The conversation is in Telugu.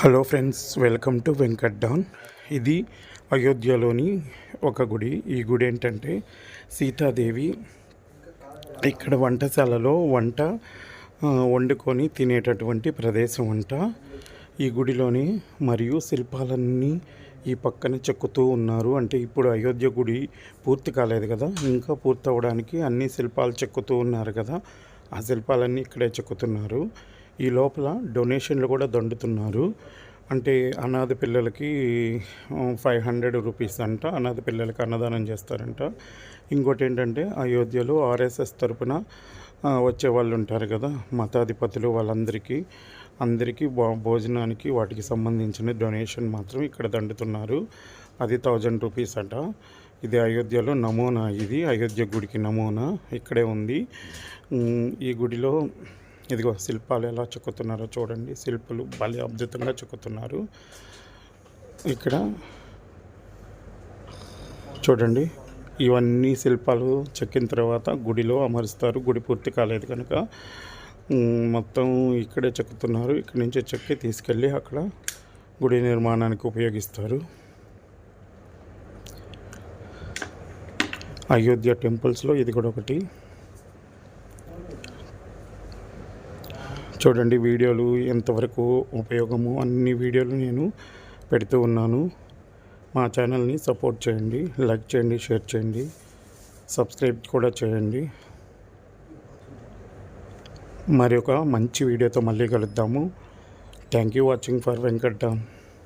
Hello friends welcome to Venkat down. ఇది అయోధ్యలోని ఒక గుడి. ఈ గుడి ఏంటంటే సీతాదేవి ఇక్కడ వంటశాలలో వంట వండుకొని తినేటటువంటి ప్రదేశం వంట ఈ గుడిలోని మరియు శిల్పాలన్నీ ఈ పక్కన చెక్కుతూ ఉన్నారు. అంటే ఇప్పుడు అయోధ్య గుడి పూర్తి కాలేదు కదా. ఇంకా పూర్తి అవ్వడానికి అన్ని శిల్పాలు చెక్కుతూ ఉన్నారు కదా. ఆ శిల్పాలన్నీ ఇక్కడే చెక్కుతున్నారు. ఈ లోపల డొనేషన్లు కూడా దండుతున్నారు. అంటే అనాథ పిల్లలకి ఫైవ్ హండ్రెడ్ రూపీస్ అంట అనాథ పిల్లలకి అన్నదానం చేస్తారంట. ఇంకోటి ఏంటంటే అయోధ్యలో ఆర్ఎస్ఎస్ తరపున వచ్చే వాళ్ళు ఉంటారు కదా మతాధిపతులు వాళ్ళందరికీ అందరికీ భోజనానికి వాటికి సంబంధించిన డొనేషన్ మాత్రం ఇక్కడ దండుతున్నారు. అది థౌజండ్ రూపీస్ అట. ఇది అయోధ్యలో నమూనా ఇది అయోధ్య గుడికి నమూనా ఇక్కడే ఉంది. ఈ గుడిలో ఇదిగో శిల్పాలు ఎలా చెక్కుతున్నారో చూడండి. శిల్పులు భలే అద్భుతంగా చెక్కుతున్నారు. ఇక్కడ చూడండి. ఇవన్నీ శిల్పాలు చెక్కిన తర్వాత గుడిలో అమరుస్తారు. గుడి పూర్తి కాలేదు కనుక. మొత్తం ఇక్కడే చెక్కుతున్నారు. ఇక్కడి నుంచి చెక్కి తీసుకెళ్ళి అక్కడ గుడి నిర్మాణానికి ఉపయోగిస్తారు. అయోధ్య టెంపుల్స్లో ఇది కూడా ఒకటి. చూడండి వీడియోలు ఎంతవరకు ఉపయోగము అన్ని వీడియోలు నేను పెడుతూ ఉన్నాను. మా ఛానల్ని సపోర్ట్ చేయండి లైక్ చేయండి షేర్ చేయండి సబ్స్క్రైబ్ కూడా చేయండి. మరి ఒక మంచి వీడియోతో మళ్ళీ కలుద్దాము. Thank you watching for Venkat